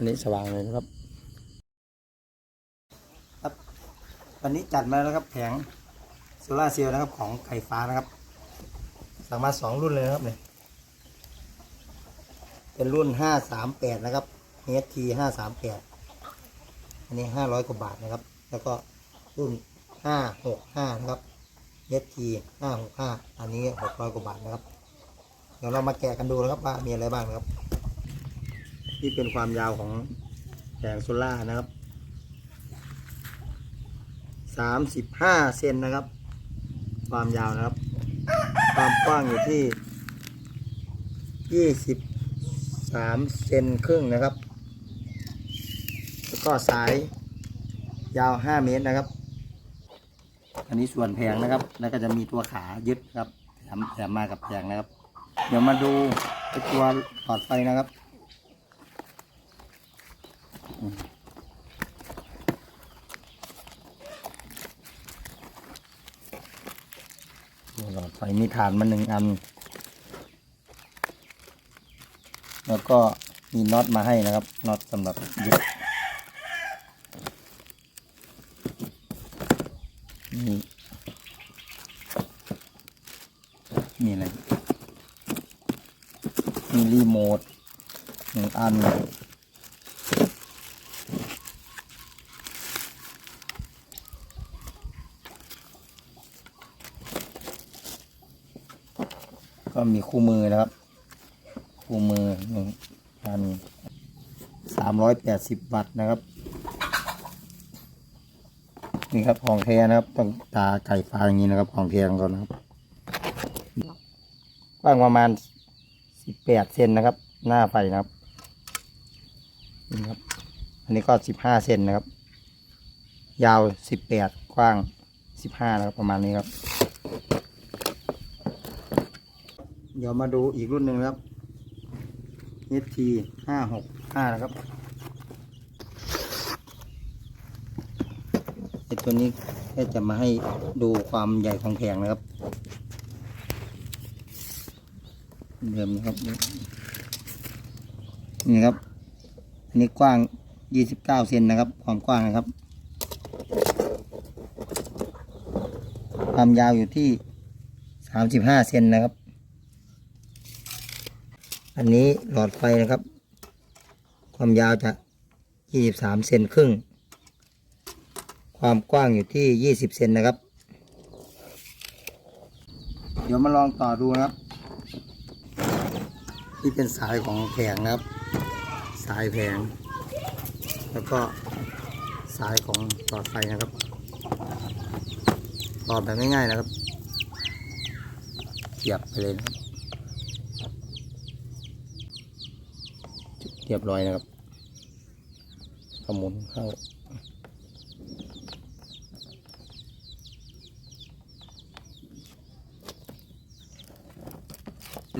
อันนี้สว่างเลยนะครับ ครับวันนี้จัดมาแล้วครับแผงโซลาเซลล์นะครับของไข่ฟ้านะครับ สั่งมาสองรุ่นเลยนะครับเนี่ยเป็นรุ่นห้าสามแปดนะครับ HT ห้าสามแปดอันนี้ห้าร้อยกว่าบาทนะครับ แล้วก็รุ่นห้าหกห้านะครับ HT ห้าหกห้าอันนี้หกร้อยกว่าบาทนะครับเดี๋ยวเรามาแกะกันดูนะครับว่ามีอะไรบ้างนะครับ นี่เป็นความยาวของแผงโซล่านะครับสามสิบห้าเซนนะครับ ความยาวนะครับ ความกว้างอยู่ที่ยี่สิบสามเซนครึ่งนะครับ แล้วก็สายยาวห้าเมตรนะครับ อันนี้ส่วนแผงนะครับ แล้วก็จะมีตัวขายึดครับแถมแถมมากับแผงนะครับ เดี๋ยวมาดูตัวหลอดไฟนะครับ หลอดไฟมีฐานมาหนึ่งอัน แล้วก็มีน็อตมาให้นะครับ น็อตสำหรับยึดนี่มีอะไรมีรีโมทหนึ่งอัน ก็มีคู่มือนะครับ คู่มือหนึ่งพันสามร้อยแปดสิบวัตต์นะครับ นี่ครับของแท้นะครับ ต้องตาไก่ฟ้าอย่างนี้นะครับ ของแท้ของเขานะครับกว้างประมาณสิบแปดเซนนะครับ หน้าไฟนะครับนี่ครับ อันนี้ก็สิบห้าเซนนะครับ ยาวสิบแปดกว้างสิบห้านะครับ ประมาณนี้ครับ เดี๋ยวมาดูอีกรุ่นหนึ่งครับ HT ห้าหกห้านะครับไอตัวนี้แค่จะมาให้ดูความใหญ่ของแผงนะครับเดิมนะครับ นี่ครับ อันนี้กว้างยี่สิบเก้าเซนนะครับ ความกว้างนะครับ ความยาวอยู่ที่สามสิบห้าเซนนะครับ อันนี้หลอดไฟนะครับ ความยาวจะ 23 เซนครึ่ง ความกว้างอยู่ที่ 20 เซนนะครับ เดี๋ยวมาลองต่อดูนะครับ ที่เป็นสายของแผงนะครับ สายแผง แล้วก็สายของหลอดไฟนะครับต่อแบบง่ายๆนะครับเสียบไปเลยนะครับ เรียบร้อยนะครับขมุนเข้า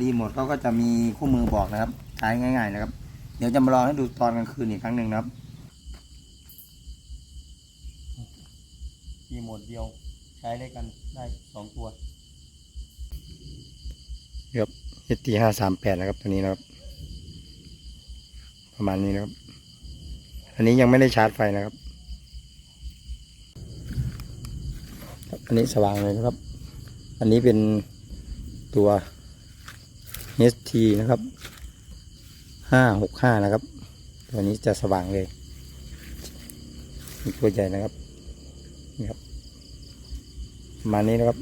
รีโมทเขาก็จะมีคู่มือบอกนะครับใช้ง่าย ๆ นะครับ เดี๋ยวจะมาลองให้ดูตอนกลางคืนอีกครั้งหนึ่งนะครับรีโมทเดียวใช้ได้กันได้สองตัวครับ ST ห้าสามแปดนะครับตัวนี้นะครับ ประมาณนี้นะครับ อันนี้ยังไม่ได้ชาร์จไฟนะครับ อันนี้สว่างเลยนะครับ อันนี้เป็นตัว HT นะครับห้าหกห้านะครับ ตัวนี้จะสว่างเลยมีตัวใหญ่นะครับนี่ครับประมาณนี้นะครับ